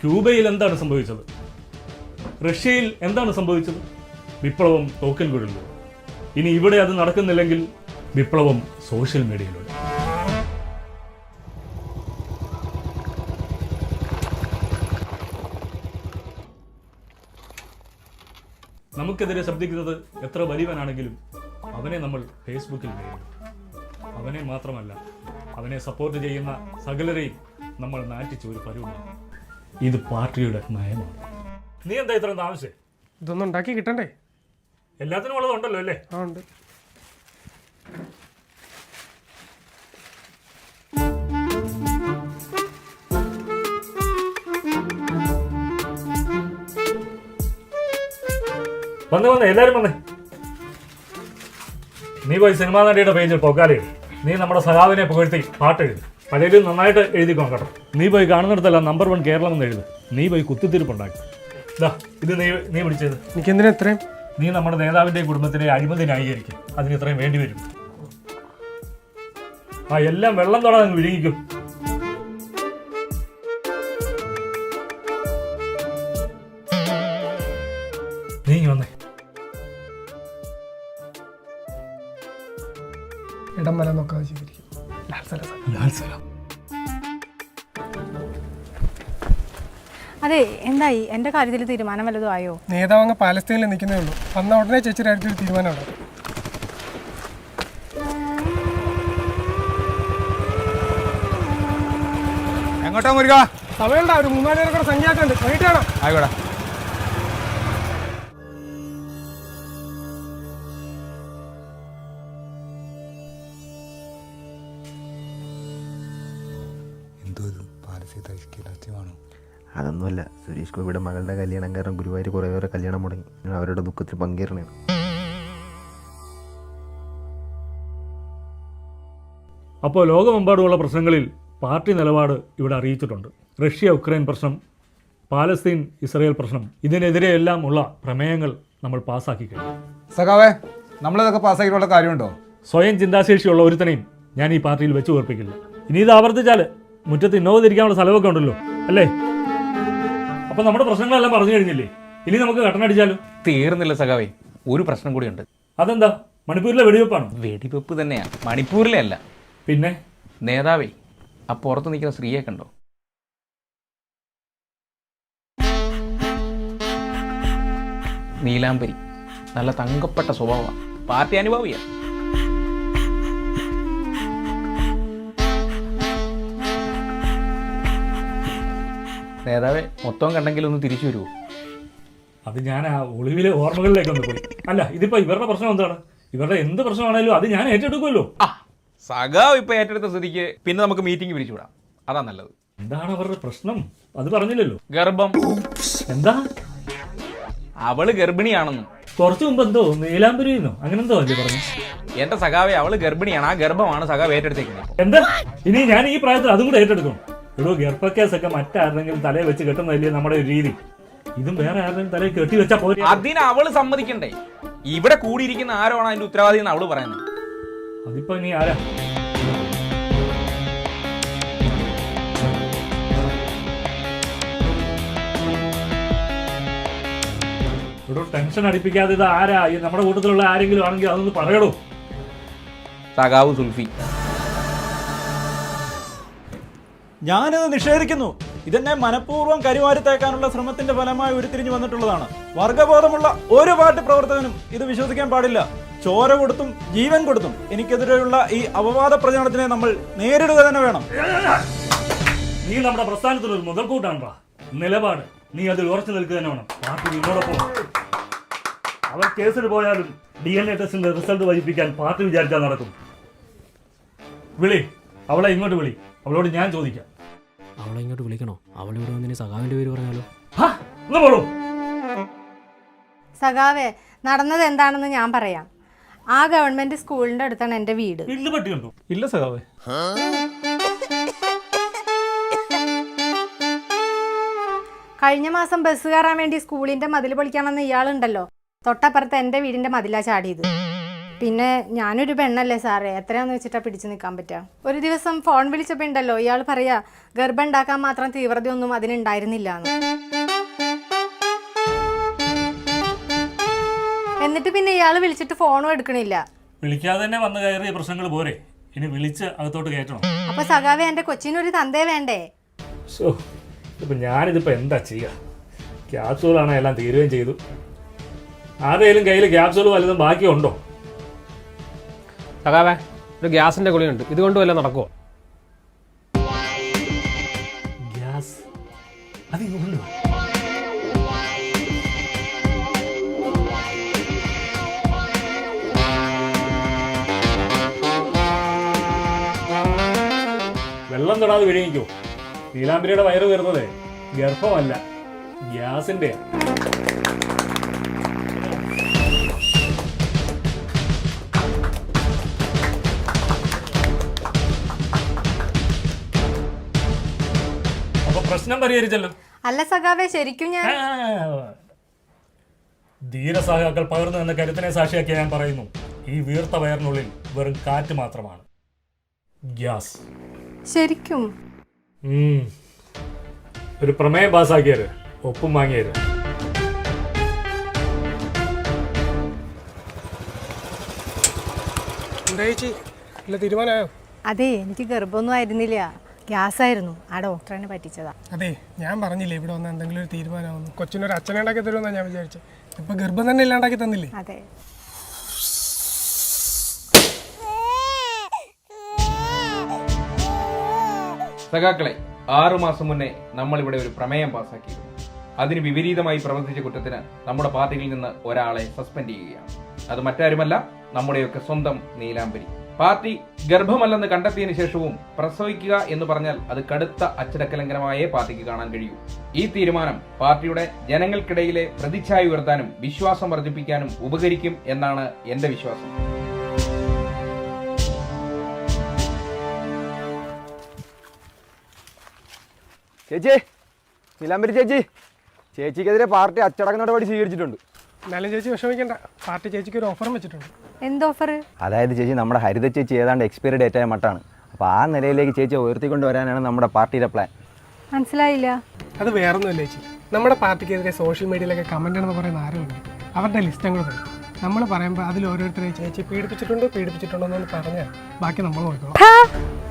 ക്യൂബയിൽ എന്താണ് സംഭവിച്ചത്? റഷ്യയിൽ എന്താണ് സംഭവിച്ചത്? വിപ്ലവം തോക്കൻ കുഴലിലൂടെ ഇനി ഇവിടെ അത് നടക്കുന്നില്ലെങ്കിൽ വിപ്ലവം സോഷ്യൽ മീഡിയയിലൂടെ നമുക്കെതിരെ ശബ്ദിക്കുന്നത് എത്ര വലിയവനാണെങ്കിലും അവനെ നമ്മൾ ഫേസ്ബുക്കിൽ നേരിടും. അവനെ മാത്രമല്ല അവനെ സപ്പോർട്ട് ചെയ്യുന്ന സകലരെയും നമ്മൾ നാറ്റിച്ച ഒരു പരുവമാണ്. ഇത് പാർട്ടിയുടെ നയമാണ്. നീ എന്താ ഇത്ര താമസേ ഇതൊന്നും ഉണ്ടാക്കി കിട്ടണ്ടേ? എല്ലാത്തിനും ഉള്ളതുണ്ടല്ലോ അല്ലേ? ആ ഉണ്ട്. വന്ന് വന്ന് എല്ലാരും വന്നേ. നീ പോയി സിനിമാ നടിയുടെ പേജിൽ പൊക്കാലി നീ നമ്മുടെ സഖാവിനെ പുകഴ്ത്തി പാട്ട് എഴുതി പലരും നന്നായിട്ട് എഴുതിക്കോ കേട്ടോ. നീ പോയി കാണുന്നിടത്തല്ല നമ്പർ വൺ കേരളം എന്ന് എഴുതി. നീ പോയി കുത്തിത്തിരിപ്പുണ്ടാക്കി. ഇതാ ഇത് നീ നീ പിടിച്ചത്. എനിക്കെന്തിനാ ഇത്രയും? നീ നമ്മുടെ നേതാവിന്റെ കുടുംബത്തിലെ അഴിമതി ന്യായീകരിക്കും. അതിന് ഇത്രയും വേണ്ടി വരും. ആ എല്ലാം വെള്ളം തൊടാൻ അങ്ങ് വിഴുങ്ങിക്കും. നീ വന്നേ. ഇടം വല നോക്കാതെ ചെയ്തിരിക്കും അതെ എന്തായി? എന്റെ കാര്യത്തിൽ തീരുമാനം വല്ലതും ആയോ? നേതാവ് അങ്ങ് പാലസ്തീനിൽ നിൽക്കുന്നേ ഉള്ളൂ. വന്ന ഉടനെ ചേച്ചിയുടെ കാര്യത്തിൽ ഒരു തീരുമാനം ഉണ്ടാവും എങ്ങോട്ടാ മുരുക? സമയമുണ്ടോ. ഒരു മൂന്നാൽ പേരെ കൂടെ സംഖ്യാക്കുണ്ട് വൈകിട്ട് കാണാം. ആയിക്കോട്ടെ. എന്തോ ഇത് പാലസ്യ തൈസ്കലാസ്യമാണോ അതൊന്നുമല്ല. സുരേഷ് ഗോപിയുടെ മകളുടെ കല്യാണം കാരണം ഗുരുവായൂർ കുറേ പേരെ കല്യാണം മുടങ്ങി. അവരുടെ ദുഃഖത്തിൽ പങ്കേറണേ അപ്പോൾ ലോകമെമ്പാടുമുള്ള പ്രശ്നങ്ങളിൽ പാർട്ടി നിലപാട് ഇവിടെ അറിയിച്ചിട്ടുണ്ട്. റഷ്യ ഉക്രൈൻ പ്രശ്നം പാലസ്തീൻ ഇസ്രയേൽ പ്രശ്നം ഇതിനെതിരെയെല്ലാം ഉള്ള പ്രമേയങ്ങൾ നമ്മൾ പാസ്സാക്കി കഴിഞ്ഞു. സഖാവേ നമ്മളിതൊക്കെ പാസ്സാക്കിയിട്ടുള്ള കാര്യമുണ്ടോ? സ്വയം ചിന്താശേഷിയുള്ള ഒരുത്തനെയും ഞാൻ ഈ പാർട്ടിയിൽ വെച്ച് ഉറപ്പിക്കില്ല ഇനി ഇത് ആവർത്തിച്ചാൽ മുറ്റത്ത് ഇന്നോവ തിരിക്കാനുള്ള സ്ഥലമൊക്കെ ഉണ്ടല്ലോ അല്ലേ? അപ്പൊ നമ്മുടെ പ്രശ്നങ്ങളെല്ലാം പറഞ്ഞു കഴിഞ്ഞില്ലേ? ഇനി നമുക്ക് കട്ടനടിച്ചാലോ തീർന്നില്ല സഖാവേ ഒരു പ്രശ്നം കൂടിയുണ്ട്. അതെന്താ? മണിപ്പൂരിലെ വെടിവെപ്പാണ്? വെടിവെപ്പ് തന്നെയാ. മണിപ്പൂരിലെ അല്ല. പിന്നെ? നേതാവേ ആ പുറത്ത് നിൽക്കുന്ന സ്ത്രീയെ കണ്ടോ? നീലാംബരി. നല്ല തങ്കപ്പെട്ട സ്വഭാവമാണ്. പാർട്ടി അനുഭാവിയാ. നേതാവേ മൊത്തം കണ്ടെങ്കിൽ ഒന്ന് തിരിച്ചു വരുമോ അത് ഞാൻ ആ ഒളിവിലെ ഓർമ്മകളിലേക്ക് ഒന്ന് പോയി. അല്ല ഇതിപ്പോ ഇവരുടെ പ്രശ്നം എന്താണ്? ഇവരുടെ എന്ത് പ്രശ്നമാണേലും അത് ഞാൻ ഏറ്റെടുക്കുമല്ലോ. ആ സഖാവ് ഇപ്പൊ ഏറ്റെടുത്ത സ്ഥിതിക്ക് പിന്നെ നമുക്ക് മീറ്റിംഗ് പിരിച്ചുവിടാം അതാ നല്ലത്. എന്താണ് അവരുടെ പ്രശ്നം? അത് പറഞ്ഞില്ലല്ലോ. ഗർഭം. എന്താ? അവൾ ഗർഭിണിയാണെന്നും. കുറച്ചു മുമ്പ് എന്തോ നീലാംബരി അങ്ങനെ എന്തോ അല്ലേ പറഞ്ഞു? എന്റെ സഖാവെ അവൾ ഗർഭിണിയാണ്. ആ ഗർഭമാണ് സഖാവ് ഏറ്റെടുത്തേക്കുന്നത്. എന്താ? ഇനി ഞാൻ ഈ പ്രായത്തിൽ അതും കൂടെ ഏറ്റെടുക്കണം? എടോ ഗർഭക്കേസൊക്കെ മറ്റാരുടെങ്കിലും തലയിൽ വെച്ച് കെട്ടുന്നതല്ലേ നമ്മുടെ ഒരു രീതി. ഇതും വേറെ ആരുടെയും തലയിൽ കെട്ടി വെച്ചാ പോരെ. അതിന് അവൾ സമ്മതിക്കണ്ടേ? ഇവിടെ കൂടിയിരിക്കുന്ന ആരോ അതിന്റെ ഉത്തരവാദി എന്ന് അവൾ പറയുന്നത് അതിപ്പോ ഇനി ആരാ? ടെൻഷൻ അടിപ്പിക്കാതെ ഇത് ആരാ? ഈ നമ്മുടെ കൂട്ടത്തിലുള്ള ആരെങ്കിലും ആണെങ്കിൽ അതൊന്ന് പറയടോ. സഖാവ് സുൽഫി. ഞാനിത് നിഷേധിക്കുന്നു. ഇതെന്നെ മനഃപൂർവം കരിവാരിത്തേക്കാനുള്ള ശ്രമത്തിന്റെ ഫലമായി ഉരുത്തിരിഞ്ഞു വന്നിട്ടുള്ളതാണ്. വർഗബോധമുള്ള ഒരു പാർട്ടി പ്രവർത്തകനും ഇത് വിശ്വസിക്കാൻ പാടില്ല. ചോര കൊടുത്തും ജീവൻ കൊടുത്തും എനിക്കെതിരെയുള്ള ഈ അപവാദ പ്രചരണത്തിനെ നമ്മൾ നേരിടുക തന്നെ വേണം. നീ നമ്മുടെ പ്രസ്ഥാനത്തിൽ ഒരു മുതൽക്കൂട്ടാണ് നിലപാട്. നീ അതിൽ ഉറച്ചു നിൽക്കുക തന്നെ വേണം. പാർട്ടി നിന്നോടൊപ്പം കേസിൽ പോയാലും ഡി എൻ എ ടെസ്റ്റിന്റെ റിസൾട്ട് വഹിപ്പിക്കാൻ പാർട്ടി വിചാരിച്ചാൽ നടക്കും. വിളി. അവളെ ഇങ്ങോട്ട് വിളി. അവളോട് ഞാൻ ചോദിക്കാം. അവളെ ഇങ്ങോട്ട് വിളിക്കണോ? അവൾ ഇവിടെ വന്നിന് സഖാവിന്റെ പേര് പറഞ്ഞാലോ? സഖാവേ നടന്നത് എന്താണെന്ന് ഞാൻ പറയാം. ആ ഗവൺമെന്റ് സ്കൂളിന്റെ അടുത്താണ് എന്റെ വീട്. ഇല്ല സഖാവേ. കഴിഞ്ഞ മാസം ബസ് കയറാൻ വേണ്ടി സ്കൂളിന്റെ മതിൽ പൊളിക്കണമെന്ന് ഇയാളുണ്ടല്ലോ. തൊട്ടപ്പുറത്ത് എന്റെ വീടിന്റെ മതിലാ ചാടിയത്. പിന്നെ ഞാനൊരു പെണ്ണല്ലേ സാറേ? എത്രയാന്ന് വെച്ചിട്ടാ പിടിച്ചു നിൽക്കാൻ പറ്റുക ഒരു ദിവസം ഫോൺ വിളിച്ചപ്പോൾ ഉണ്ടല്ലോ ഇയാൾ പറയാ ഗർഭം ഉണ്ടാക്കാൻ മാത്രം തീവ്രതയൊന്നും അതിനുണ്ടായിരുന്നില്ല എന്നിട്ട് പിന്നെ ഇയാൾ വിളിച്ചിട്ട് ഫോണും എടുക്കണില്ല. വിളിക്കാതെ തന്നെ വന്ന് കയറിയ പ്രശ്നങ്ങൾ പോരെ. ഇനി വിളിച്ച് അകത്തോട്ട് കയറ്റണം. അപ്പൊ സഖാവെ എന്റെ കൊച്ചിനൊരു തന്തേ വേണ്ടേ? സോ ഇപ്പം ഞാനിതിപ്പോൾ എന്താ ചെയ്യുക ക്യാപ്സൂളാണ് എല്ലാം തീരുകയും ചെയ്തു. ആരുടെയും കയ്യിൽ ക്യാപ്സൂൾ വല്ലതും ബാക്കിയുണ്ടോ? സഖാവേ ഒരു ഗ്യാസിന്റെ ഗുളിയുണ്ട് ഇതുകൊണ്ട് വല്ല നടക്കുമോ ഗ്യാസ്? അത് വെള്ളം തൊടാതെ വിഴുങ്ങിക്കോ. നീലാംബരിയുടെ വയറ് വരുന്നത് ഗർഭമല്ല. ഗ്യാസിന്റെ പ്രശ്നം പരിഹരിച്ചല്ലോ. അല്ല സഖാവേ ശരിക്കും ഞാൻ ധീരസഹാക്കൾ പകർന്നു എന്ന കരുത്തിനെ സാക്ഷിയാക്കി ഞാൻ പറയുന്നു ഈ വീർത്ത വയറിനുള്ളിൽ വെറും കാറ്റ് മാത്രമാണ്. ഗ്യാസ്. ശരിക്കും. ഒരു പ്രമേയം പാസ്സാക്കിയത് ഒപ്പും വാങ്ങിയത് അതെ എനിക്ക് ഗർഭമൊന്നും ആയിരുന്നില്ല. ഗ്യാസ് ആയിരുന്നു ആ ഡോക്ടറിനെ പറ്റിച്ചതാ. അതെ ഞാൻ പറഞ്ഞില്ലേ ഇവിടെ വന്ന എന്തെങ്കിലും ഒരു തീരുമാനമാവുന്നു കൊച്ചിനൊരു അച്ഛനെ ഉണ്ടാക്കി തരുമെന്നാണ് ഞാൻ വിചാരിച്ചത് ഇപ്പൊ ഗർഭം തന്നെ ഇല്ലാണ്ടാക്കി തന്നില്ലേ? അതെ. സഖാക്കളെ ആറു മാസം മുന്നേ നമ്മൾ ഇവിടെ ഒരു പ്രമേയം പാസാക്കിയിരുന്നു. അതിന് വിപരീതമായി പ്രവർത്തിച്ച കുറ്റത്തിന് നമ്മുടെ പാർട്ടിയിൽ നിന്ന് ഒരാളെ സസ്പെൻഡ് ചെയ്യുകയാണ്. അത് മറ്റാരുമല്ല നമ്മുടെയൊക്കെ സ്വന്തം നീലാംബരി. പാർട്ടി ഗർഭമല്ലെന്ന് കണ്ടെത്തിയതിനു ശേഷവും പ്രസവിക്കുക എന്ന് പറഞ്ഞാൽ അത് കടുത്ത അച്ചടക്കലംഘനമായേ പാർട്ടിക്ക് കാണാൻ കഴിയൂ. ഈ തീരുമാനം പാർട്ടിയുടെ ജനങ്ങൾക്കിടയിലെ പ്രതിച്ഛായ ഉയർത്താനും വിശ്വാസം വർദ്ധിപ്പിക്കാനും ഉപകരിക്കും എന്നാണ് എന്റെ വിശ്വാസം. ചേച്ചി നിലാംബരി ചേച്ചി. ചേച്ചിക്കെതിരെ പാർട്ടി അച്ചടക്ക നടപടി സ്വീകരിച്ചിട്ടുണ്ട്. എന്നാലും ചേച്ചി വിഷമിക്കണ്ട. പാർട്ടി ചേച്ചിക്ക് ഒരു ഓഫർ വെച്ചിട്ടുണ്ട്. എന്ത് ഓഫർ അതായത് ചേച്ചി നമ്മുടെ ഹരിത ചേച്ചി ഏതാണ്ട് എക്സ്പയറി ഡേറ്റ് ആയ മട്ടാണ്. അപ്പോൾ ആ നിലയിലേക്ക് ചേച്ചി ഉയർത്തിക്കൊണ്ട് വരാനാണ് നമ്മുടെ പാർട്ടിയുടെ പ്ലാൻ മനസ്സിലായില്ല. അത് വേറൊന്നുമില്ല ചേച്ചി. നമ്മുടെ പാർട്ടിക്കെതിരെ സോഷ്യൽ മീഡിയയിലൊക്കെ കമന്റ് ആണെന്ന് പറയുന്ന ആരുമില്ല അവരുടെ ലിസ്റ്റ് അങ്ങോട്ട് തരും നമ്മൾ പറയുമ്പോൾ അതിൽ ഓരോരുത്തരെ ചേച്ചി പീഡിപ്പിച്ചിട്ടുണ്ട് പീഡിപ്പിച്ചിട്ടുണ്ടോ എന്ന് പറഞ്ഞാൽ ബാക്കി നമ്മൾ നോക്കണം